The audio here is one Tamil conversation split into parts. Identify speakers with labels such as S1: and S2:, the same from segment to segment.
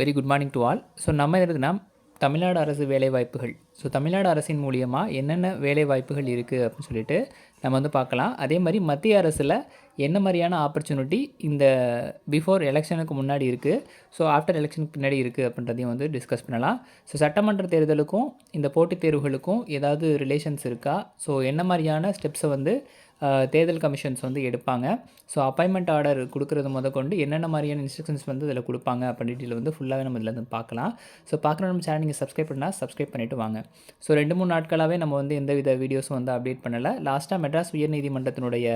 S1: Very good morning to all so நம்ம இருக்குன்னா தமிழ்நாடு அரசு வேலைவாய்ப்புகள். ஸோ தமிழ்நாடு அரசின் மூலியமாக என்னென்ன வேலைவாய்ப்புகள் இருக்குது அப்படின்னு சொல்லிட்டு நம்ம வந்து பார்க்கலாம். அதே மாதிரி மத்திய அரசில் என்ன மாதிரியான ஆப்பர்ச்சுனிட்டி இந்த பிஃபோர் எலெக்ஷனுக்கு முன்னாடி இருக்குது ஸோ ஆஃப்டர் எலெக்ஷனுக்கு பின்னாடி இருக்குது அப்படின்றதையும் வந்து டிஸ்கஸ் பண்ணலாம். ஸோ சட்டமன்ற தேர்தலுக்கும் இந்த போட்டித் தேர்வுகளுக்கும் ஏதாவது ரிலேஷன்ஸ் இருக்கா? ஸோ என்ன மாதிரியான ஸ்டெப்ஸை வந்து தேர்தல் கமிஷன்ஸ் வந்து எடுப்பாங்க. ஸோ அப்பாயின்மெண்ட் ஆர்டர் கொடுக்குறது முத கொண்டு என்னென்ன மாதிரியான இன்ஸ்ட்ரக்ஷன்ஸ் வந்து இதில் கொடுப்பாங்க அப்படின்னு டீட்டெயில் வந்து ஃபுல்லாகவே நம்ம இதில் வந்து பார்க்கலாம். ஸோ பார்க்குற நம்ம சேனல் நீங்கள் சப்ஸ்கிரைப் பண்ணால் சப்ஸ்கிரைப் பண்ணிவிட்டு வாங்க. ஸோ ரெண்டு மூணு நாட்களாகவே நம்ம வந்து எந்த வித வீடியோஸும் வந்து அப்டேட் பண்ணலை. லாஸ்ட்டாக மெட்ராஸ் உயர்நீதிமன்றத்தினுடைய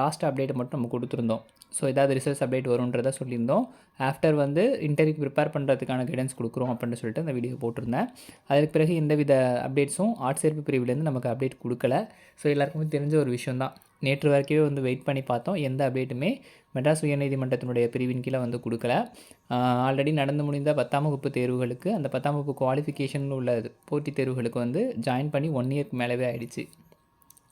S1: லாஸ்ட் அப்டேட் மட்டும் நம்ம கொடுத்துருந்தோம். ஸோ ஏதாவது ரிசல்ட்ஸ் அப்டேட் வரும்ன்றத சொல்லியிருந்தோம். ஆஃப்டர் வந்து இன்டர்வியூக்கு ப்ரிப்பேர் பண்ணுறதுக்கான கைடன்ஸ் கொடுக்குறோம் அப்படின்னு சொல்லிட்டு அந்த வீடியோ போட்டிருந்தேன். அதுக்கு பிறகு எந்தவித அப்டேட்ஸும் ஆர்ட் சேர்ப்பு பிரிவுலேருந்து நமக்கு அப்டேட் கொடுக்கல. ஸோ எல்லாருக்குமே தெரிஞ்ச ஒரு விஷயம் தான் நேற்று வரைக்கவே வந்து வெயிட் பண்ணி பார்த்தோம். எந்த அப்டேட்டுமே மெட்ராஸ் உயர்நீதிமன்றத்தினுடைய பிரிவின் கீழே வந்து கொடுக்கல. ஆல்ரெடி நடந்து முடிந்த பத்தாம் வகுப்பு தேர்வுகளுக்கு அந்த பத்தாம் வகுப்பு குவாலிஃபிகேஷன் உள்ள போட்டித் தேர்வுகளுக்கு வந்து ஜாயின் பண்ணி ஒன் இயர்க்கு மேலவே ஆயிடுச்சு.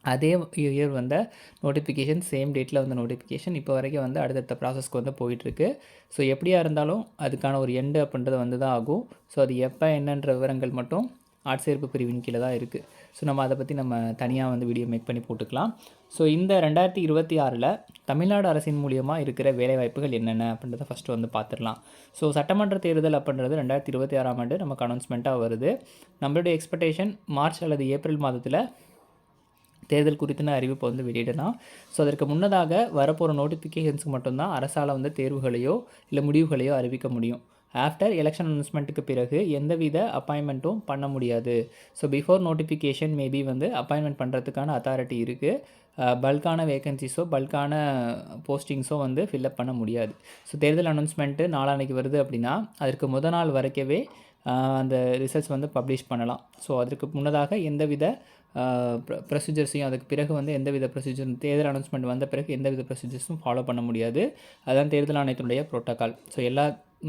S1: அதே இயர் வந்த நோட்டிஃபிகேஷன் சேம் டேட்டில் வந்த நோட்டிஃபிகேஷன் இப்போ வரைக்கும் வந்து அடுத்தடுத்த ப்ராசஸ்க்கு வந்து போயிட்டுருக்கு. ஸோ எப்படியா இருந்தாலும் அதுக்கான ஒரு எண்டு அப்படின்றது வந்து தான் ஆகும். ஸோ அது எப்போ என்னன்ற விவரங்கள் மட்டும் ஆட்சேர்ப்பு பிரிவின் கீழே தான் இருக்குது ஸோ நம்ம அதை பற்றி நம்ம தனியாக வந்து வீடியோ மேக் பண்ணி போட்டுக்கலாம். ஸோ இந்த ரெண்டாயிரத்தி இருபத்தி ஆறில் தமிழ்நாடு அரசின் மூலியமாக இருக்கிற வேலைவாய்ப்புகள் என்னென்ன அப்படின்றத ஃபஸ்ட்டு வந்து பார்த்துடலாம் ஸோ சட்டமன்ற தேர்தல் அப்படின்றது ரெண்டாயிரத்தி இருபத்தி ஆறாம் ஆண்டு நமக்கு அனௌன்ஸ்மெண்ட்டாக வருது. நம்மளுடைய எக்ஸ்பெக்டேஷன் மார்ச் அல்லது ஏப்ரல் மாதத்தில் தேர்தல் குறித்தின அறிவிப்பை வந்து வெளியிடலாம். ஸோ அதற்கு முன்னதாக வரப்போகிற நோட்டிஃபிகேஷன்ஸுக்கு மட்டும்தான் அரசால் வந்து தேர்வுகளையோ இல்லை முடிவுகளையோ அறிவிக்க முடியும். ஆஃப்டர் எலெக்ஷன் அனௌன்ஸ்மெண்ட்டுக்கு பிறகு எந்தவித அப்பாயின்மெண்ட்டும் பண்ண முடியாது. ஸோ பிஃபோர் நோட்டிஃபிகேஷன் மேபி வந்து அப்பாயின்மெண்ட் பண்ணுறதுக்கான அத்தாரிட்டி இருக்குது பல்கான வேகன்சிஸோ பல்கான போஸ்டிங்ஸோ வந்து ஃபில்அப் பண்ண முடியாது. ஸோ தேர்தல் அனௌன்ஸ்மெண்ட்டு நாளான்னைக்கு வருது அப்படின்னா அதற்கு முத நாள் வரைக்கவே அந்த ரிசல்ட்ஸ் வந்து பப்ளிஷ் பண்ணலாம். ஸோ அதற்கு முன்னதாக எந்தவித ப்ரொசீஜர்ஸையும் அதுக்கு பிறகு வந்து எந்தவித ப்ரொசீஜர் தேர்தல் அனௌன்ஸ்மெண்ட் வந்த பிறகு எந்தவித ப்ரொசீஜர்ஸும் ஃபாலோ பண்ண முடியாது. அதான் தேர்தல் ஆணையத்தினுடைய ப்ரோட்டோக்கால் ஸோ எல்லா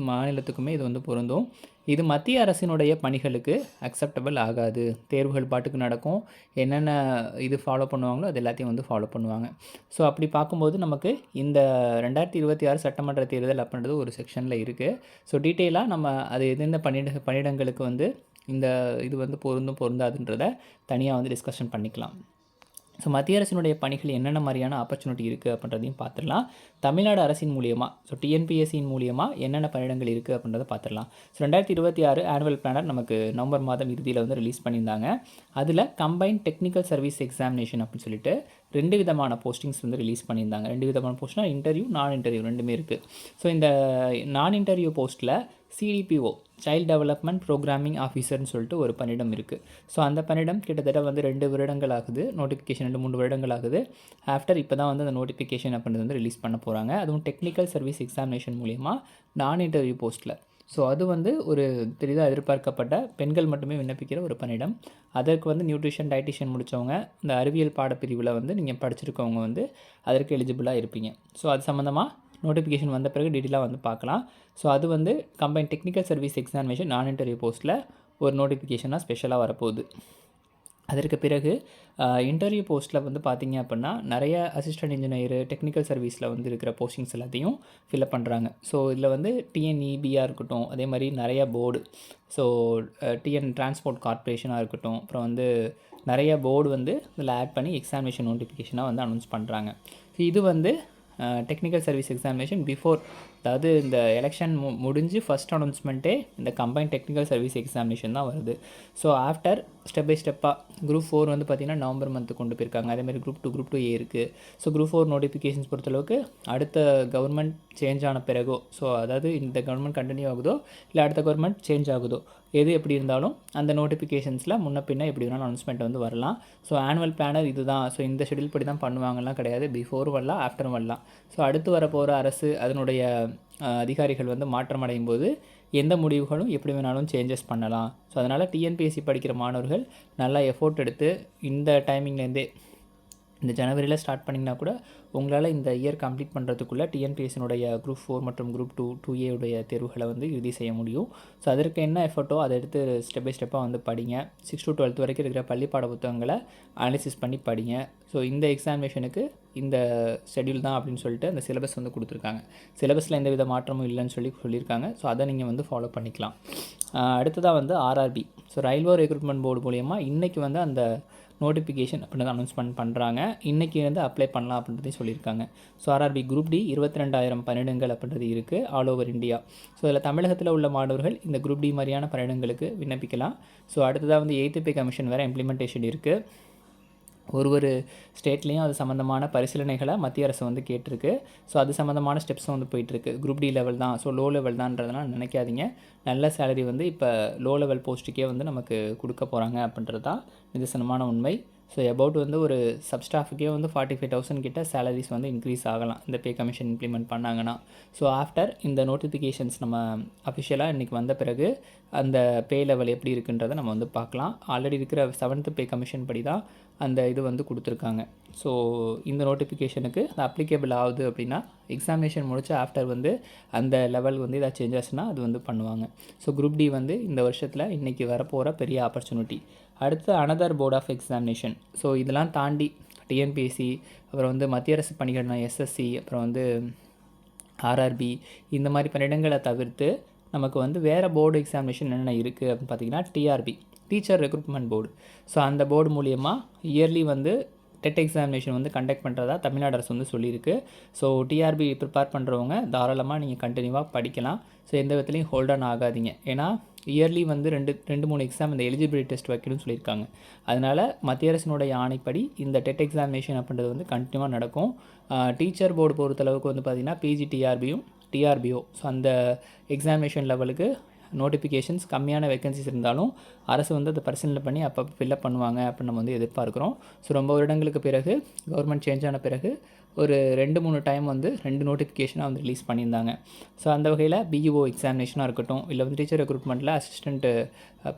S1: மாநிலத்துக்குமே இது வந்து பொருந்தும். இது மத்திய அரசினுடைய பணிகளுக்கு அக்செப்டபிள் ஆகாது. தேர்வுகள் பாட்டுக்கு நடக்கும். என்னென்ன இது ஃபாலோ பண்ணுவாங்களோ அது எல்லாத்தையும் வந்து ஃபாலோ பண்ணுவாங்க. ஸோ அப்படி பார்க்கும்போது நமக்கு இந்த ரெண்டாயிரத்தி இருபத்தி ஆறு சட்டமன்ற தேர்தல் அப்படின்றது ஒரு செக்ஷனில் இருக்குது ஸோ டீட்டெயிலாக நம்ம அது எந்தெந்த பணியிட பணியிடங்களுக்கு வந்து இந்த இது வந்து பொருந்தும் பொருந்தாதுன்றத தனியாக வந்து டிஸ்கஷன் பண்ணிக்கலாம். ஸோ மத்திய அரசினுடைய பணிகள் என்னென்ன மாதிரியான ஆப்பர்ச்சுனிட்டி இருக்குது அப்படின்றதையும் பார்த்துடலாம். தமிழ்நாடு அரசின் மூலியமாக ஸோ டிஎன்பிஎஸ்சியின் மூலியமாக என்னென்ன பணியிடங்கள் இருக்குது அப்படின்றத பார்த்துடலாம். ஸோ ரெண்டாயிரத்தி இருபத்தி ஆறு ஆனுவல் பிளானர் நமக்கு நவம்பர் மாதம் இறுதியில் வந்து ரிலீஸ் பண்ணியிருந்தாங்க. அதில் கம்பைன் டெக்னிக்கல் சர்வீஸ் எக்ஸாமினேஷன் அப்படின்னு சொல்லிட்டு ரெண்டு விதமான போஸ்டிங்ஸ் வந்து ரிலீஸ் பண்ணியிருந்தாங்க. ரெண்டு விதமான போஸ்ட்னா இன்டர்வியூ நான் இன்டர்வியூ ரெண்டுமே இருக்குது ஸோ இந்த நான் இன்டர்வியூ போஸ்ட்டில் சிடிபிஓ சைல்ட் டெவலப்மெண்ட் ப்ரோக்ராமிங் ஆஃபீஸர்னு சொல்லிட்டு ஒரு பணியிடம் இருக்குது ஸோ அந்த பணியிடம் கிட்டத்தட்ட வந்து ரெண்டு வருடங்கள் ஆகுது. நோட்டிஃபிகேஷன் ரெண்டு மூணு வருடங்கள் ஆகுது. ஆஃப்டர் இப்போ தான் வந்து அந்த நோட்டிஃபிகேஷன் அப்படின்றது வந்து ரிலீஸ் பண்ண போகிறாங்க அதுவும் டெக்னிக்கல் சர்வீஸ் எக்ஸாமினேஷன் மூலிமா நான் இன்டர்வியூ போஸ்ட்டில் ஸோ அது வந்து ஒரு பெரிதாக எதிர்பார்க்கப்பட்ட பெண்கள் மட்டுமே விண்ணப்பிக்கிற ஒரு பணியிடம். அதற்கு வந்து நியூட்ரிஷன் டயட்டிஷியன் முடித்தவங்க இந்த அறிவியல் பாடப்பிரிவில் வந்து நீங்கள் படிச்சிருக்கவங்க வந்து அதற்கு எலிஜிபிளாக இருப்பீங்க. ஸோ அது சம்மந்தமாக நோட்டிஃபிகேஷன் வந்த பிறகு டீட்டெயிலாக வந்து பார்க்கலாம். ஸோ அது வந்து கம்பைன் டெக்னிக்கல் சர்வீஸ் எக்ஸாமினேஷன் நான் இன்டர்வியூ போஸ்ட்டில் ஒரு நோட்டிஃபிகேஷனாக ஸ்பெஷலாக வரப்போகுது. அதற்கு பிறகு இன்டர்வியூ போஸ்ட்டில் வந்து பார்த்தீங்க அப்படின்னா நிறைய அசிஸ்டன்ட் இன்ஜினியர் டெக்னிக்கல் சர்வீஸில் வந்து இருக்கிற போஸ்டிங்ஸ் எல்லாத்தையும் ஃபில்அப் பண்ணுறாங்க ஸோ இதில் வந்து டிஎன்இபியாக இருக்கட்டும் அதே மாதிரி நிறைய போர்டு ஸோ டிஎன் டிரான்ஸ்போர்ட் கார்ப்பரேஷனாக இருக்கட்டும் அப்புறம் வந்து நிறைய போர்டு வந்து இதில் ஆட் பண்ணி எக்ஸாமினேஷன் நோட்டிஃபிகேஷனாக வந்து அனௌன்ஸ் பண்ணுறாங்க ஸோ இது வந்து டெக்னிக்கல் சர்வீஸ் எக்ஸாமினேஷன் பிஃபோர் அதாவது இந்த எலெக்ஷன் மு முடிஞ்சு ஃபஸ்ட் அனௌன்ஸ்மெண்ட்டே இந்த கம்பைன் டெக்னிக்கல் சர்வீஸ் எக்ஸாமினேஷன் தான் வருது. ஸோ ஆஃப்டர் ஸ்டெப் பை ஸ்டெப்பாக குரூப் ஃபோர் வந்து பார்த்திங்கன்னா நவம்பர் மந்த்து கொண்டு போயிருக்காங்க. அதேமாதிரி group two group two A இருக்குது ஸோ குரூப் ஃபோர் நோட்டிஃபிகேஷன்ஸ் பொறுத்தளவுக்கு அடுத்த கவர்மெண்ட் சேஞ்ச் ஆன பிறகோ ஸோ அதாவது இந்த கவர்மெண்ட் கண்டினியூ ஆகுதோ இல்லை அடுத்த கவர்மெண்ட் சேஞ்ச் ஆகுதோ எது எப்படி இருந்தாலும் அந்த நோட்டிஃபிகேஷன்ஸில் முன்ன பின்ன எப்படி வேணாலும் அனௌன்ஸ்மெண்ட் வந்து வரலாம். ஸோ ஆனுவல் பிளானர் இதுதான். ஸோ இந்த ஷெடியூல் படி தான் பண்ணுவாங்கலாம் கிடையாது. பிஃபோர் வரலாம் ஆஃப்டர் வரலாம். ஸோ அடுத்து வரப்போகிற அரசு அதனுடைய அதிகாரிகள் வந்து மாற்றம் அடையும் போது எந்த முடிவுகளும் எப்படி வேணாலும் சேஞ்சஸ் பண்ணலாம். ஸோ அதனால் டிஎன்பிஎஸ்சி படிக்கிற மாணவர்கள் நல்லா எஃபோர்ட் எடுத்து இந்த டைமிங்லேருந்தே இந்த ஜனவரியில் ஸ்டார்ட் பண்ணிங்கன்னா கூட உங்களால் இந்த இயர் கம்ப்ளீட் பண்ணுறதுக்குள்ளே டிஎன்பிஎஸ்சினுடைய குரூப் ஃபோர் மற்றும் குரூப் டூ டூ ஏ உடைய தேர்வுகளை வந்து இறுதி செய்ய முடியும். ஸோ அதற்கு என்ன எஃபர்ட்டோ அதை எடுத்து ஸ்டெப் பை ஸ்டெப்பாக வந்து படிங்க. சிக்ஸ் டு டுவெல்த் வரைக்கும் இருக்கிற பள்ளி பாட புத்தகங்களை அனாலிசிஸ் பண்ணி படிங்க. ஸோ இந்த எக்ஸாமினேஷனுக்கு இந்த ஷெட்யூல் தான் அப்படின்னு சொல்லிட்டு அந்த சிலபஸ் வந்து கொடுத்துருக்காங்க. சிலபஸில் எந்த வித மாற்றமும் இல்லைன்னு சொல்லி சொல்லியிருக்காங்க. ஸோ அதை நீங்கள் வந்து ஃபாலோ பண்ணிக்கலாம். அடுத்ததாக வந்து RRB so railway recruitment board மூலயமா இன்றைக்கி வந்து அந்த நோட்டிஃபிகேஷன் அப்படின்னு அனௌன்ஸ்மெண்ட் பண்ணுறாங்க இன்றைக்கி வந்து அப்ளை பண்ணலாம் அப்படின்றதையும் சொல்லியிருக்காங்க. ஸோ ஆர்ஆர்பி குரூப் டி இருபத்தி ரெண்டாயிரம் பன்னிடங்கள் அப்படின்றது இருக்குது ஆல் ஓவர் இந்தியா ஸோ இதில் தமிழகத்தில் உள்ள மாணவர்கள் இந்த குரூப் டி மாதிரியான பணியிடங்களுக்கு விண்ணப்பிக்கலாம். ஸோ அடுத்ததாக வந்து எய்த்து பே கமிஷன் வேறு இம்ப்ளிமெண்டேஷன் இருக்குது ஒரு ஒரு ஸ்டேட்லேயும் அது சம்மந்தமான பரிசீலனைகளை மத்திய அரசு வந்து கேட்டிருக்கு. ஸோ அது சம்மந்தமான ஸ்டெப்ஸும் வந்து போயிட்டுருக்கு. குரூப் டி லெவல் தான். ஸோ லோ லெவல் தான்றதெல்லாம் நினைக்காதீங்க. நல்ல சேலரி வந்து இப்போ லோ லெவல் போஸ்ட்டுக்கே வந்து நமக்கு கொடுக்க போகிறாங்க அப்படின்றது தான் நிதர்சனமான உண்மை. ஸோ அபவுட் வந்து ஒரு சப்ஸ்டாஃபுக்கே வந்து ஃபார்ட்டி ஃபைவ் தௌசண்ட் கிட்ட சேலரிஸ் வந்து இன்க்ரீஸ் ஆகலாம். இந்த பே கமிஷன் இம்ப்ளிமெண்ட் பண்ணாங்கன்னா. ஸோ ஆஃப்டர் இந்த நோட்டிஃபிகேஷன்ஸ் நம்ம அஃபிஷியலாக இன்றைக்கி வந்த பிறகு அந்த பே லெவல் எப்படி இருக்குன்றதை நம்ம வந்து பார்க்கலாம். ஆல்ரெடி இருக்கிற செவன்த்து பே கமிஷன் படி தான் அந்த இது வந்து கொடுத்துருக்காங்க. ஸோ இந்த நோட்டிஃபிகேஷனுக்கு அது அப்ளிகேபிள் ஆகுது அப்படின்னா எக்ஸாமினேஷன் முடிச்சு ஆஃப்டர் வந்து அந்த லெவல் வந்து ஏதாவது சேஞ்சஸ்னால் அது வந்து பண்ணுவாங்க. ஸோ குரூப் டி வந்து இந்த வருஷத்தில் இன்றைக்கி வரப்போகிற பெரிய ஆப்பர்ச்சுனிட்டி அடுத்து another board of examination so இதெல்லாம் தாண்டி டிஎன்பிஎஸ்சி அப்புறம் வந்து மத்திய அரசு பணிகள்னா எஸ்எஸ்சி அப்புறம் வந்து ஆர்ஆர்பி இந்த மாதிரி பணியிடங்களை தவிர்த்து நமக்கு வந்து வேறு போர்டு எக்ஸாமினேஷன் என்னென்ன இருக்குது அப்படின்னு பார்த்தீங்கன்னா TRB teacher recruitment board so அந்த போர்டு மூலியமாக இயர்லி வந்து டெட் எக்ஸாமினேஷன் வந்து கண்டக்ட் பண்ணுறதா தமிழ்நாடு அரசு வந்து சொல்லியிருக்கு. ஸோ டிஆர்பி ப்ரிப்பேர் பண்ணுறவங்க தாராளமாக நீங்கள் கண்டினியூவாக படிக்கலாம். ஸோ எந்த விதத்துலையும் ஹோல்ட் ஆகாதீங்க. ஏன்னா இயர்லி வந்து ரெண்டு ரெண்டு மூணு எக்ஸாம் இந்த எலிஜிபிலிட்டி டெஸ்ட் வைக்கணும்னு சொல்லியிருக்காங்க. அதனால் மத்திய அரசினுடைய ஆணைப்படி இந்த டெட் எக்ஸாமினேஷன் அப்படின்றது வந்து கண்டினியூவாக நடக்கும். டீச்சர் போர்டு பொறுத்தளவுக்கு வந்து பார்த்திங்கன்னா பிஜி டிஆர்பியும் டிஆர்பிஓ ஸோ அந்த எக்ஸாமினேஷன் லெவலுக்கு நோட்டிஃபிகேஷன்ஸ் கம்மியான வேகன்சிஸ் இருந்தாலும் அரசு வந்து அதை பரிசீலனை பண்ணி அப்பப்போ ஃபில்அப் பண்ணுவாங்க அப்படின்னு நம்ம வந்து எதிர்பார்க்குறோம். ஸோ ரொம்ப வருடங்களுக்கு பிறகு கவர்மெண்ட் சேஞ்ச் ஆன பிறகு ஒரு ரெண்டு மூணு டைம் வந்து ரெண்டு நோட்டிஃபிகேஷனாக வந்து ரிலீஸ் பண்ணியிருந்தாங்க. ஸோ அந்த வகையில் பிஇஓ எக்ஸாமினேஷனாக இருக்கட்டும் இல்லை வந்து டீச்சர் ரெக்ரூட்மெண்ட்டில் அசிஸ்டண்ட்டு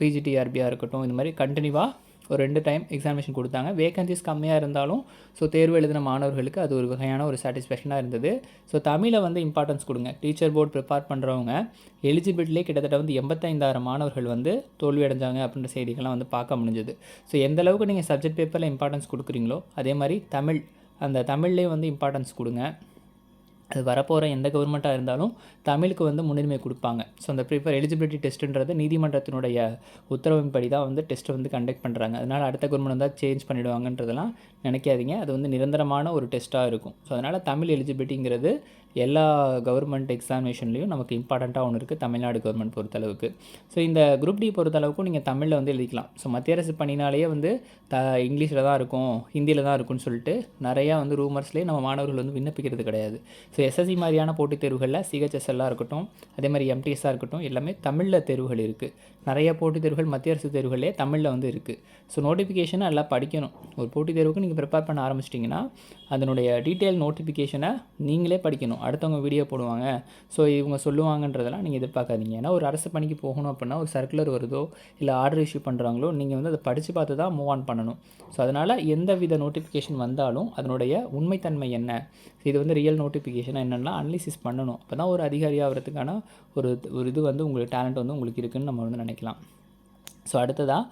S1: பிஜிடிஆர்பியாக இருக்கட்டும் இந்த மாதிரி கண்டினியூவாக ஒரு ரெண்டு டைம் எக்ஸாமினேஷன் கொடுத்தாங்க. வேகன்சிஸ் கம்மியாக இருந்தாலும் ஸோ தேர்வு எழுதின மாணவர்களுக்கு அது ஒரு வகையான ஒரு சாட்டிஸ்ஃபேக்ஷனாக இருந்தது. ஸோ தமிழை வந்து இம்பார்ட்டன்ஸ் கொடுங்க. டீச்சர் போர்டு ப்ரிப்பேர் பண்ணுறவங்க எலிஜிபிலிட்டிலே கிட்டத்தட்ட வந்து எண்பத்தைந்தாயிரம் மாணவர்கள் வந்து தோல்வி அடைஞ்சாங்க அப்படின்ற செய்திகள்லாம் வந்து பார்க்க முடிஞ்சது. ஸோ எந்த அளவுக்கு நீங்கள் சப்ஜெக்ட் பேப்பரில் இம்பார்ட்டன்ஸ் கொடுக்குறீங்களோ அதே மாதிரி தமிழ் அந்த தமிழ்லேயே வந்து இம்பார்ட்டன்ஸ் கொடுங்க. அது வரப்போகிற எந்த கவர்மெண்ட்டாக இருந்தாலும் தமிழுக்கு வந்து முன்னுரிமை கொடுப்பாங்க. ஸோ அந்த ப்ரிஃபர் எலிஜிபிலிட்டி டெஸ்ட்டுன்றது நீதிமன்றத்தினுடைய உத்தரவின்படி தான் வந்து டெஸ்ட்டை வந்து கண்டக்ட் பண்ணுறாங்க அதனால் அடுத்த கவர்மெண்ட் வந்தால் சேஞ்ச் பண்ணிவிடுவாங்கன்றதெல்லாம் நினைக்காதீங்க. அது வந்து நிரந்தரமான ஒரு டெஸ்ட்டாக இருக்கும். ஸோ அதனால் தமிழ் எலிஜிபிலிட்டிங்கிறது எல்லா கவர்மெண்ட் எக்ஸாமினேஷன்லேயும் நமக்கு இம்பார்ட்டண்ட்டாக ஒன்று இருக்குது தமிழ்நாடு கவர்மெண்ட் பொறுத்தளவுக்கு. ஸோ இந்த குரூப் டி பொறுத்தளவுக்கும் நீங்கள் தமிழில் வந்து எழுதிக்கலாம். ஸோ மத்திய அரசு பணினாலேயே வந்து த இங்கிலீஷில் தான் இருக்கும் ஹிந்தியில் தான் இருக்கும்னு சொல்லிட்டு நிறையா வந்து ரூமர்ஸ்லேயே நம்ம மாணவர்கள் வந்து விண்ணப்பிக்கிறது கிடையாது. ஸோ எஸ்எஸ்சி மாதிரியான போட்டித் தேர்வுகளில் சிஹெச்எஸ்எல்லாக இருக்கட்டும் அதே மாதிரி எம்டிஎஸ்ஸாக இருக்கட்டும் எல்லாமே தமிழில் தேர்வுகள் இருக்குது நிறைய போட்டித் தேர்வுகள் மத்திய அரசு தேர்வுகளே தமிழில் வந்து இருக்குது ஸோ நோட்டிஃபிகேஷனை எல்லாம் படிக்கணும். ஒரு போட்டித் தேர்வுக்கு நீங்கள் ப்ரிப்பேர் பண்ண ஆரம்பிச்சிட்டிங்கன்னா அதனுடைய டீட்டெயில் நோட்டிஃபிகேஷனை நீங்களே படிக்கணும். அடுத்தவங்க வீடியோ போடுவாங்க. ஸோ இவங்க சொல்லுவாங்கன்றதெல்லாம் நீங்கள் எதிர்பார்க்காதீங்க. ஏன்னா ஒரு அரசு பணிக்கு போகணும் அப்படின்னா ஒரு சர்க்குலர் வருதோ இல்லை ஆர்டர் இஷ்யூ பண்ணுறாங்களோ நீங்கள் வந்து அதை படித்து பார்த்து தான் மூவ் ஆன் பண்ணணும். ஸோ அதனால் எந்த வித நோட்டிஃபிகேஷன் வந்தாலும் அதனுடைய உண்மைத்தன்மை என்ன? இது வந்து ரியல் நோட்டிஃபிகேஷன் என்னென்னா அனலிசிஸ் பண்ணணும். அப்போ தான் ஒரு அதிகாரி ஆகிறதுக்கான ஒரு ஒரு இது வந்து உங்களுக்கு டேலண்ட் வந்து உங்களுக்கு இருக்குதுன்னு நம்ம வந்து நினைக்கலாம். ஸோ அடுத்ததாக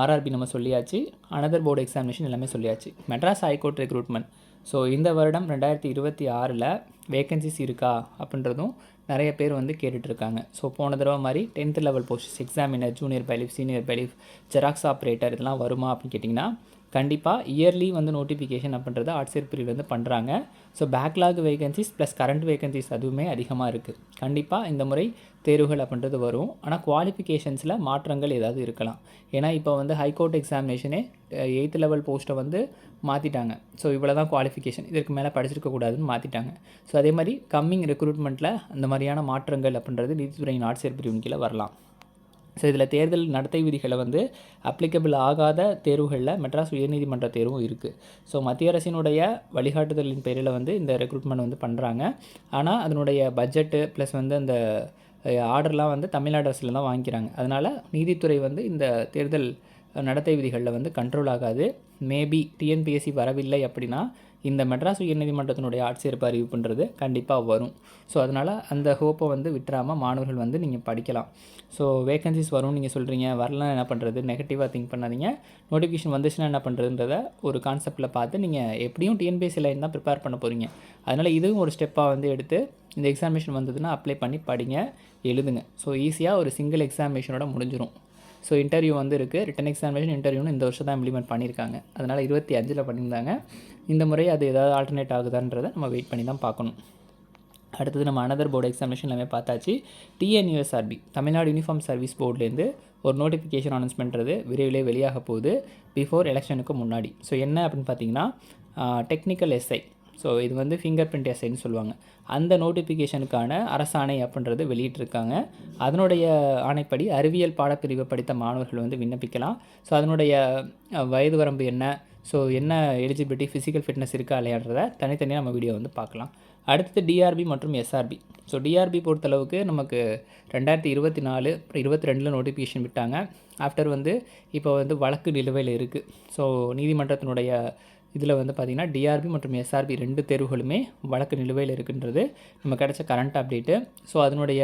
S1: ஆர்ஆர்பி நம்ம சொல்லியாச்சு. அனதர் போர்டு எக்ஸாமினேஷன் எல்லாமே சொல்லியாச்சு. மெட்ராஸ் ஹைகோர்ட் ரெக்ரூட்மெண்ட் ஸோ இந்த வருடம் ரெண்டாயிரத்தி இருபத்தி ஆறில் வேகன்சிஸ் இருக்கா அப்படின்றதும் நிறைய பேர் வந்து கேட்டுட்ருக்காங்க. ஸோ போன தடவை மாதிரி tenth level post examiner junior bailiff senior bailiff xerox operator இதெல்லாம் வருமா அப்படின்னு கேட்டிங்கன்னா கண்டிப்பாக இயர்லி வந்து நோட்டிஃபிகேஷன் அப்படின்றத ஆட்சியர் பிரிவில் வந்து பண்ணுறாங்க so backlog vacancies plus current vacancies அதுவுமே அதிகமாக இருக்குது கண்டிப்பாக இந்த முறை தேர்வுகள் அப்படின்றது வரும். ஆனால் குவாலிஃபிகேஷன்ஸில் மாற்றங்கள் ஏதாவது இருக்கலாம். ஏன்னா இப்போ வந்து ஹைகோர்ட் எக்ஸாமினேஷனே எயித் லெவல் போஸ்ட்டை வந்து மாற்றிட்டாங்க ஸோ இவ்வளோ தான் குவாலிஃபிகேஷன் இதற்கு மேலே படிச்சிருக்க கூடாதுன்னு மாற்றிட்டாங்க ஸோ அதே மாதிரி கம்மிங் ரெக்ரூட்மெண்ட்டில் அந்த மாதிரியான மாற்றங்கள் அப்படின்றது நீதித்துறையின் ஆட்சியர் பிரிவின் கீழே வரலாம். ஸோ இதில் தேர்தல் நடத்தை விதிகளை வந்து அப்ளிகபிள் ஆகாத தேர்வுகளில் மெட்ராஸ் உயர்நீதிமன்ற தேர்வும் இருக்குது ஸோ மத்திய அரசினுடைய வழிகாட்டுதலின் பேரில் வந்து இந்த ரெக்ரூட்மெண்ட் வந்து பண்ணுறாங்க ஆனால் அதனுடைய பட்ஜெட்டு ப்ளஸ் வந்து அந்த ஆர்டர்லாம் வந்து தமிழ்நாடு அரசில் தான் வாங்கிக்கிறாங்க. அதனால் நீதித்துறை வந்து இந்த தேர்தல் நடத்தை விதிகளில் வந்து கண்ட்ரோல் ஆகாது. மேபி டிஎன்பிஎஸ்சி வரவில்லை அப்படின்னா இந்த மெட்ராஸ் உயர்நீதிமன்றத்தினுடைய ஆட்சேர்ப்பு அறிவிப்புன்றது கண்டிப்பாக வரும். ஸோ அதனால் அந்த ஹோப்பை வந்து விட்டுறாமல் மாணவர்கள் வந்து நீங்கள் படிக்கலாம். ஸோ வேகன்சிஸ் வரும்னு நீங்கள் சொல்கிறீங்க வரலாம் என்ன பண்ணுறது நெகட்டிவாக திங்க் பண்ணாதீங்க. நோட்டிஃபிகேஷன் வந்துச்சுன்னா என்ன பண்ணுறதுன்றத ஒரு கான்செப்ட்டில் பார்த்து நீங்கள் எப்படியும் டிஎன்பிஎஸ்சி லைன் தான் ப்ரிப்பேர் பண்ண போகிறீங்க அதனால் இதுவும் ஒரு ஸ்டெப்பாக வந்து எடுத்து இந்த எக்ஸாமினேஷன் வந்ததுன்னா அப்ளை பண்ணி படிங்க எழுதுங்க. ஸோ ஈஸியாக ஒரு சிங்கிள் எக்ஸாமினேஷனோட முடிஞ்சிடும் ஸோ இன்டர்வியூ வந்து இருக்குது ரிட்டன் எக்ஸாமினேஷன் இன்டர்வியூன்னு இந்த வருஷம் தான் இம்ப்ளிமெண்ட் பண்ணியிருக்காங்க அதனால் இருபத்தி அஞ்சில் பண்ணியிருந்தாங்க. இந்த முறை அது ஏதாவது ஆல்டர்னேட் ஆகுதான்றதை நம்ம வெயிட் பண்ணி தான் பார்க்கணும். அடுத்தது நம்ம அனதர் போர்டு எக்ஸாமினேஷன் எல்லாமே பார்த்தாச்சு. டிஎன்யூஎஸ்ஆர்பி தமிழ்நாடு யூனிஃபார்ம் சர்வீஸ் போர்ட்லேருந்து ஒரு நோட்டிஃபிகேஷன் அனௌன்ஸ்மெண்ட்றது விரைவிலே வெளியாக போகுது பிஃபோர் எலெக்ஷனுக்கு முன்னாடி. ஸோ என்ன அப்படின்னு பார்த்தீங்கன்னா டெக்னிக்கல் எஸ்ஐ ஸோ இது வந்து ஃபிங்கர் பிரிண்ட் எஸ்ஐன்னு சொல்லுவாங்க. அந்த நோட்டிஃபிகேஷனுக்கான அரசாணை அப்படின்றது வெளியிட்டிருக்காங்க. அதனுடைய ஆணைப்படி அறிவியல் பாடப்பிரிவு படித்த மாணவர்கள் வந்து விண்ணப்பிக்கலாம். ஸோ அதனுடைய வயது வரம்பு என்ன? ஸோ என்ன எலிஜிபிலிட்டி ஃபிசிக்கல் ஃபிட்னஸ் இருக்கா இல்லையான்றத தனித்தனியாக நம்ம வீடியோ வந்து பார்க்கலாம். அடுத்தது டிஆர்பி மற்றும் எஸ்ஆர்பி ஸோ டிஆர்பி பொறுத்தளவுக்கு நமக்கு ரெண்டாயிரத்தி இருபத்தி நாலு இருபத்தி ரெண்டில் நோட்டிஃபிகேஷன் விட்டாங்க. ஆஃப்டர் வந்து இப்போ வந்து வழக்கு நிலுவையில் இருக்குது ஸோ நீதிமன்றத்தினுடைய இதில் வந்து பார்த்திங்கன்னா டிஆர்பி மற்றும் எஸ்ஆர்பி ரெண்டு தேர்வுகளுமே வழக்கு நிலுவையில் இருக்குன்றது. நம்ம கிடச்ச கரண்ட் அப்டேட்டு ஸோ அதனுடைய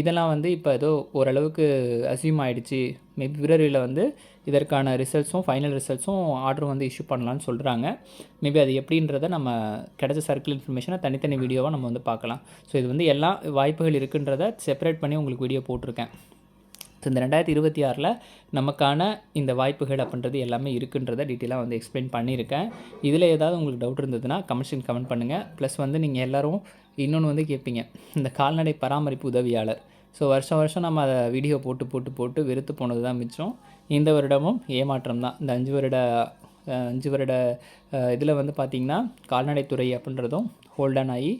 S1: இதெல்லாம் வந்து இப்போ ஏதோ ஓரளவுக்கு அசியூம் ஆகிடுச்சு மேபி பிப்ரவரியில் வந்து இதற்கான ரிசல்ட்ஸும் ஃபைனல் ரிசல்ட்ஸும் ஆர்டர் வந்து இஷ்யூ பண்ணலான்னு சொல்கிறாங்க மேபி அது எப்படின்றத நம்ம கிடைச்ச சர்க்கிள் இன்ஃபர்மேஷனை தனித்தனி வீடியோவாக நம்ம வந்து பார்க்கலாம். ஸோ இது வந்து எல்லா வாய்ப்புகள் இருக்குன்றத செப்பரேட் பண்ணி உங்களுக்கு வீடியோ போட்டிருக்கேன். ஸோ இந்த ரெண்டாயிரத்தி இருபத்தி ஆறில் நமக்கான இந்த வாய்ப்புகள் அப்படின்றது எல்லாமே இருக்குன்றதை டீட்டெயிலாக வந்து எக்ஸ்பிளைன் பண்ணியிருக்கேன். இதில் ஏதாவது உங்களுக்கு டவுட் இருந்ததுன்னா கமிஷன் கமெண்ட் பண்ணுங்கள் ப்ளஸ் வந்து நீங்கள் எல்லோரும் இன்னொன்று வந்து கேட்பீங்க இந்த கால்நடை பராமரிப்பு உதவியாளர். ஸோ வருஷம் வருஷம் நம்ம அதை வீடியோ போட்டு போட்டு போட்டு வெறுத்து போனது தான் மிச்சம். இந்த வருடமும் ஏமாற்றம் தான். இந்த அஞ்சு வருட அஞ்சு வருட இதில் வந்து பார்த்திங்கன்னா கால்நடைத்துறை அப்படின்றதும் ஹோல்டன் ஆகி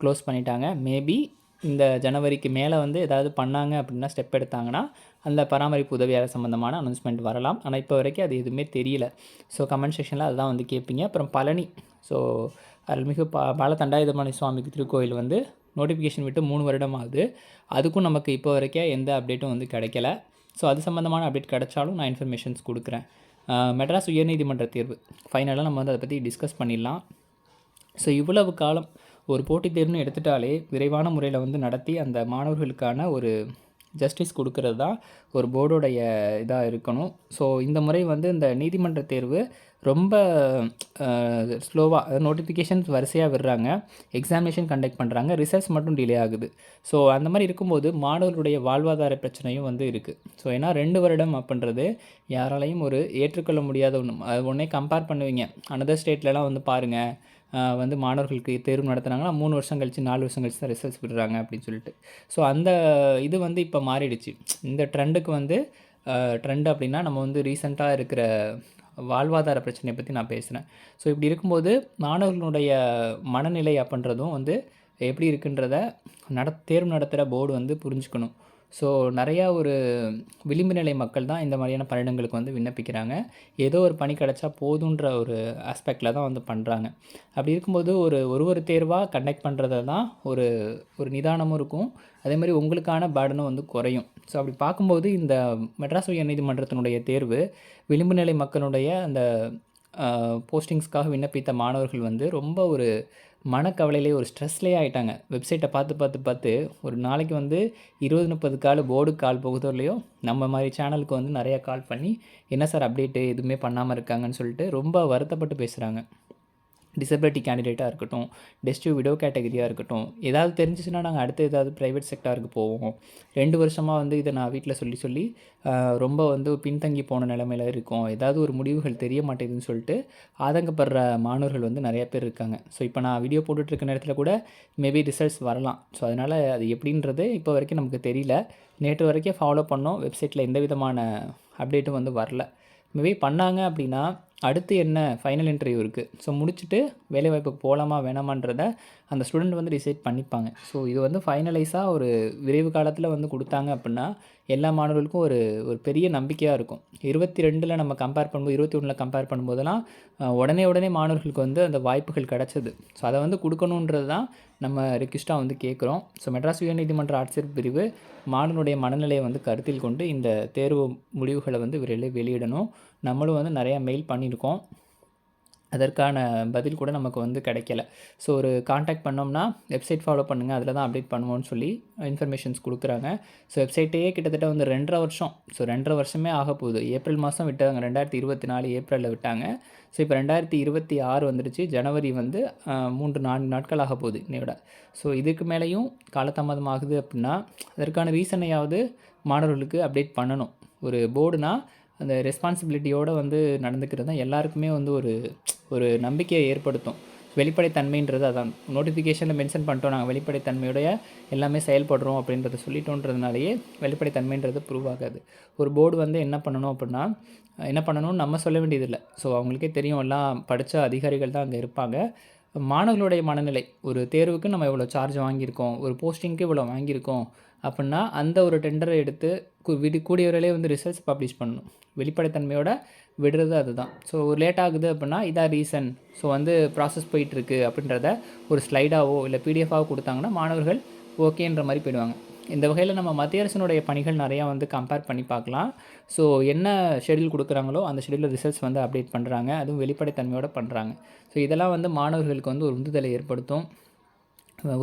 S1: க்ளோஸ் பண்ணிட்டாங்க. மேபி இந்த ஜனவரிக்கு மேலே வந்து ஏதாவது பண்ணாங்க அப்படின்னா ஸ்டெப் எடுத்தாங்கன்னா அந்த பராமரிப்பு உதவியாளர் சம்மந்தமான அனௌன்ஸ்மெண்ட் வரலாம். ஆனால் இப்போ வரைக்கும் அது எதுவுமே தெரியல. ஸோ கமெண்ட் செக்ஷனில் அதுதான் வந்து கேட்பீங்க அப்புறம் பழனி. ஸோ அருள்மிகு பா பால சுவாமிக்கு திருக்கோயில் வந்து நோட்டிஃபிகேஷன் விட்டு மூணு வருடம் ஆகுது. அதுக்கும் நமக்கு இப்போ வரைக்கும் எந்த அப்டேட்டும் வந்து கிடைக்கல. ஸோ அது சம்மந்தமான அப்டேட் கிடைச்சாலும் நான் இன்ஃபர்மேஷன்ஸ் கொடுக்குறேன். மெட்ராஸ் உயர்நீதிமன்ற தேர்வு. ஃபைனலாக நம்ம வந்து அதை பற்றி டிஸ்கஸ் பண்ணிடலாம். ஸோ இவ்வளவு காலம் ஒரு போட்டித் தேர்வுன்னு எடுத்துட்டாலே விரைவான முறையில் வந்து நடத்தி அந்த மாணவர்களுக்கான ஒரு ஜஸ்டிஸ் கொடுக்கறது தான் ஒரு போர்டோடைய இதாக இருக்கணும். ஸோ இந்த முறை வந்து இந்த நீதிமன்ற தேர்வு ரொம்ப ஸ்லோவாக நோட்டிஃபிகேஷன்ஸ் வரிசையாக விடுறாங்க. எக்ஸாமினேஷன் கண்டக்ட் பண்ணுறாங்க ரிசல்ட்ஸ் மட்டும் டிலே ஆகுது. ஸோ அந்த மாதிரி இருக்கும்போது மாணவர்களுடைய வாழ்வாதார பிரச்சனையும் வந்து இருக்குது ஸோ ஏன்னா ரெண்டு வருடம் அப்படின்றது யாராலையும் ஒரு ஏற்றுக்கொள்ள முடியாத ஒன்று அது ஒன்றே கம்பேர் பண்ணுவீங்க. அனதர் ஸ்டேட்லலாம் வந்து பாருங்கள் வந்து மாணவர்களுக்கு தேர்வு நடத்துனாங்கன்னா மூணு வருஷம் கழிச்சு நாலு வருஷம் கழிச்சு தான் ரிசல்ட்ஸ் விடுறாங்க அப்படின்னு சொல்லிட்டு. ஸோ அந்த இது வந்து இப்போ மாறிடுச்சு. இந்த ட்ரெண்டுக்கு வந்து ட்ரெண்ட் அப்படின்னா நம்ம வந்து ரீசெண்டாக இருக்கிற வாழ்வாதார பிரச்சனையை பற்றி நான் பேசுகிறேன் ஸோ இப்படி இருக்கும்போது மாணவர்களுடைய மனநிலை அப்படின்றதும் வந்து எப்படி இருக்குன்றத நட தேர்வு நடத்துகிற போர்டு வந்து புரிஞ்சுக்கணும். ஸோ நிறையா ஒரு விளிம்பு நிலை மக்கள் தான் இந்த மாதிரியான பணியிடங்களுக்கு வந்து விண்ணப்பிக்கிறாங்க. ஏதோ ஒரு பணி கிடச்சா போதுன்ற ஒரு ஆஸ்பெக்டில் தான் வந்து பண்ணுறாங்க அப்படி இருக்கும்போது ஒரு ஒரு ஒரு தேர்வாக கண்டக்ட் பண்ணுறது தான் ஒரு ஒரு நிதானமும் இருக்கும். அதே மாதிரி உங்களுக்கான பேர்டனும் வந்து குறையும். ஸோ அப்படி பார்க்கும்போது இந்த மெட்ராஸ் உயர்நீதிமன்றத்தினுடைய தேர்வு விளிம்பு நிலை மக்களுடைய அந்த போஸ்டிங்ஸ்க்காக விண்ணப்பித்த மாணவர்கள் வந்து ரொம்ப ஒரு மனக்கவலையிலே ஒரு ஸ்ட்ரெஸ்லேயே ஆகிட்டாங்க வெப்சைட்டை பார்த்து பார்த்து பார்த்து ஒரு நாளைக்கு வந்து இருபது முப்பது கால் போர்டு கால் போகுதோ இல்லையோ நம்ம மாதிரி சேனலுக்கு வந்து நிறையா கால் பண்ணி என்ன சார் அப்டேட்டு எதுவுமே பண்ணாமல் இருக்காங்கன்னு சொல்லிட்டு ரொம்ப வருத்தப்பட்டு பேசுகிறாங்க டிசபிலிட்டி கேண்டிடேட்டாக இருக்கட்டும் டெஸ்டிவ் விடோ கேட்டகரியாக இருக்கட்டும் ஏதாவது தெரிஞ்சிச்சுன்னா நாங்கள் அடுத்து ஏதாவது ப்ரைவேட் செக்டாருக்கு போவோம். ரெண்டு வருஷமாக வந்து இதை நான் வீட்டில் சொல்லி சொல்லி ரொம்ப வந்து பின்தங்கி போன நிலமையில இருக்கோம். ஏதாவது ஒரு முடிவுகள் தெரிய மாட்டேங்குதுன்னு சொல்லிட்டு ஆதங்கப்படுற மாணவர்கள் வந்து நிறைய பேர் இருக்காங்க. ஸோ இப்போ நான் வீடியோ போட்டுட்ருக்க நேரத்தில் கூட மேபி ரிசல்ட்ஸ் வரலாம். ஸோ அதனால் அது எப்படின்றது இப்போ வரைக்கும் நமக்கு தெரியல. நேற்று வரைக்கும் ஃபாலோ பண்ணோம். வெப்சைட்டில் எந்த விதமான அப்டேட்டும் வந்து வரல. மேபி பண்ணாங்க அப்படின்னா அடுத்து என்ன ஃபைனல் இன்டர்வியூ இருக்குது ஸோ முடிச்சுட்டு வேலைவாய்ப்புக்கு போகலாமா வேணாமான்றத அந்த ஸ்டூடெண்ட் வந்து டிசைட் பண்ணிப்பாங்க. ஸோ இது வந்து ஃபைனலைஸாக ஒரு விரைவு காலத்தில் வந்து கொடுத்தாங்க அப்படின்னா எல்லா மாணவர்களுக்கும் ஒரு ஒரு பெரிய நம்பிக்கையாக இருக்கும். இருபத்தி ரெண்டில் நம்ம கம்பேர் பண்ணும்போது இருபத்தி ஒன்றில் கம்பேர் பண்ணும்போதெல்லாம் உடனே உடனே மாணவர்களுக்கு வந்து அந்த வாய்ப்புகள் கிடச்சிது. ஸோ அதை வந்து கொடுக்கணுன்றது தான் நம்ம ரிக்வெஸ்ட்டாக வந்து கேட்குறோம் ஸோ மெட்ராஸ் உயர்நீதிமன்ற ஆட்சியர் பிரிவு மாணவனுடைய மனநிலையை வந்து கருத்தில் கொண்டு இந்த தேர்வு முடிவுகளை வந்து விரைவில் வெளியிடணும். நம்மளும் வந்து நிறையா மெயில் பண்ணியிருக்கோம். அதற்கான பதில் கூட நமக்கு வந்து கிடைக்கல. ஸோ ஒரு காண்டாக்ட் பண்ணோம்னா வெப்சைட் ஃபாலோ பண்ணுங்கள் அதில் தான் அப்டேட் பண்ணுவோம்னு சொல்லி இன்ஃபர்மேஷன்ஸ் கொடுக்குறாங்க. ஸோ வெப்சைட்டையே கிட்டத்தட்ட வந்து ரெண்டரை வருஷம். ஸோ ரெண்டரை வருஷமே ஆக போகுது. ஏப்ரல் மாதம் விட்டாங்க. ரெண்டாயிரத்தி இருபத்தி நாலு ஏப்ரலில் விட்டாங்க. ஸோ இப்போ ரெண்டாயிரத்தி இருபத்தி ஆறு வந்துடுச்சு. ஜனவரி வந்து மூன்று நான்கு நாட்கள் ஆக போகுது இன்னையோட ஸோ இதுக்கு மேலேயும் காலதாமதம் ஆகுது அப்படின்னா அதற்கான ரீசனையாவது மாணவர்களுக்கு அப்டேட் பண்ணணும். ஒரு போர்டுனால் அந்த ரெஸ்பான்சிபிலிட்டியோடு வந்து நடந்துக்கிறது தான் எல்லாருக்குமே வந்து ஒரு ஒரு நம்பிக்கையை ஏற்படுத்தும். வெளிப்படைத்தன்மைன்றது அதான். நோட்டிஃபிகேஷனில் மென்ஷன் பண்ணிட்டோம் நாங்கள் வெளிப்படைத்தன்மையுடைய எல்லாமே செயல்படுறோம் அப்படின்றத சொல்லிட்டோன்றதுனாலேயே வெளிப்படைத்தன்மைன்றது ப்ரூவ் ஆகாது. ஒரு போர்டு வந்து என்ன பண்ணணும் அப்படின்னா என்ன பண்ணணும்னு நம்ம சொல்ல வேண்டியதில்லை. ஸோ அவங்களுக்கே தெரியும் எல்லாம் படித்த அதிகாரிகள் தான் அங்கே இருப்பாங்க. மாணவர்களுடைய மனநிலை. ஒரு தேர்வுக்கு நம்ம இவ்வளோ சார்ஜ் வாங்கியிருக்கோம். ஒரு போஸ்டிங்க்கு இவ்வளோ வாங்கியிருக்கோம். அப்படின்னா அந்த ஒரு டெண்டரை எடுத்து விடு கூடிய வந்து ரிசல்ட்ஸ் பப்ளிஷ் பண்ணணும். வெளிப்படைத்தன்மையோட விடுறது அதுதான். ஸோ லேட் ஆகுது அப்படின்னா இதான் ரீசன் ஸோ வந்து ப்ராசஸ் போயிட்டுருக்கு அப்படின்றத ஒரு ஸ்லைடாவோ இல்லை பிடிஎஃபாவோ கொடுத்தாங்கன்னா மாணவர்கள் ஓகேன்ற மாதிரி போயிடுவாங்க. இந்த வகையில் நம்ம மத்திய அரசினுடைய பணிகள் நிறையா வந்து கம்பேர் பண்ணி பார்க்கலாம். ஸோ என்ன ஷெடியூல் கொடுக்குறாங்களோ அந்த ஷெடியூலில் ரிசல்ட்ஸ் வந்து அப்டேட் பண்ணுறாங்க அதுவும் வெளிப்படைத்தன்மையோடு பண்ணுறாங்க ஸோ இதெல்லாம் வந்து மாணவர்களுக்கு வந்து ஒரு உந்துதலை ஏற்படுத்தும்.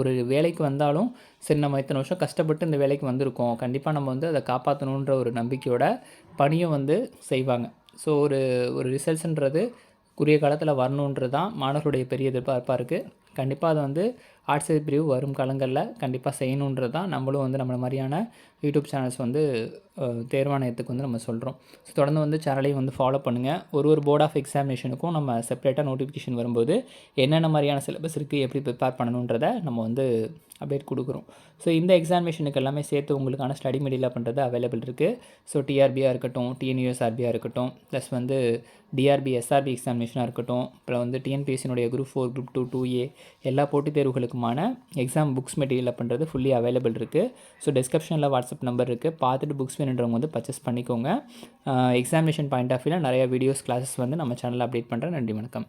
S1: ஒரு வேலைக்கு வந்தாலும் சரி நம்ம இத்தனை வருஷம் கஷ்டப்பட்டு இந்த வேலைக்கு வந்திருக்கோம். கண்டிப்பாக நம்ம வந்து அதை காப்பாற்றணுன்ற ஒரு நம்பிக்கையோட பணியும் வந்து செய்வாங்க. ஸோ ஒரு ஒரு ரிசல்ட்ஸ்ன்றது குறுகிய காலத்தில் வரணுன்றது தான் மாணவர்களுடைய பெரிய எதிர்பார்ப்பாக இருக்குது கண்டிப்பாக அதை வந்து ஆர்ட்ஸ் பிரிவு வரும் காலங்களில் கண்டிப்பாக செய்யணுன்றது தான் நம்மளும் வந்து நம்மள மாதிரியான யூடியூப் சேனல்ஸ் வந்து தேர்வாணையத்துக்கு வந்து நம்ம சொல்கிறோம் ஸோ தொடர்ந்து வந்து சேனலையும் வந்து ஃபாலோ பண்ணுங்கள் ஒரு ஒரு போர்ட் ஆஃப் எக்ஸாமினேஷனுக்கும் நம்ம செப்பரேட்டாக நோட்டிஃபிகேஷன் வரும்போது என்னென்ன மாதிரியான சிலபஸ் இருக்குது எப்படி ப்ரிப்பேர் பண்ணணுன்றதை நம்ம வந்து அப்டேட் கொடுக்குறோம். ஸோ இந்த எக்ஸாமினேஷனுக்கு எல்லாமே சேர்த்து உங்களுக்கான ஸ்டடி மெட்டீரியல் பண்ணுறது அவைலபிள் இருக்குது ஸோ டிஆர்பியாக இருக்கட்டும் டிஎன்யூஎஸ்ஆர்பியாக இருக்கட்டும் ப்ளஸ் வந்து டிஆர்பி எஸ்ஆர்பி எக்ஸாமினேஷனாக இருக்கட்டும் அப்புறம் வந்து டிஎன்பிஎஸ்சினுடைய group four group two two A எல்லா போட்டித் தேர்வுகளுக்குமான எக்ஸாம் புக்ஸ் மெட்டீரியல் பண்ணுறது ஃபுல்லி அவைலபிள் இருக்குது ஸோ டிஸ்கிரிப்ஷனில் வாட்ஸ்அப் நம்பர் இருக்குது பார்த்துட்டு புக்ஸ் வேணுன்றவங்க வந்து பர்ச்சேஸ் பண்ணிக்கோங்க. எக்ஸாமினேஷன் பாயிண்ட் ஆஃப் வியூவில் நிறைய வீடியோஸ் கிளாஸஸ் வந்து நம்ம சேனலில் அப்டேட் பண்ணுறேன் நன்றி வணக்கம்.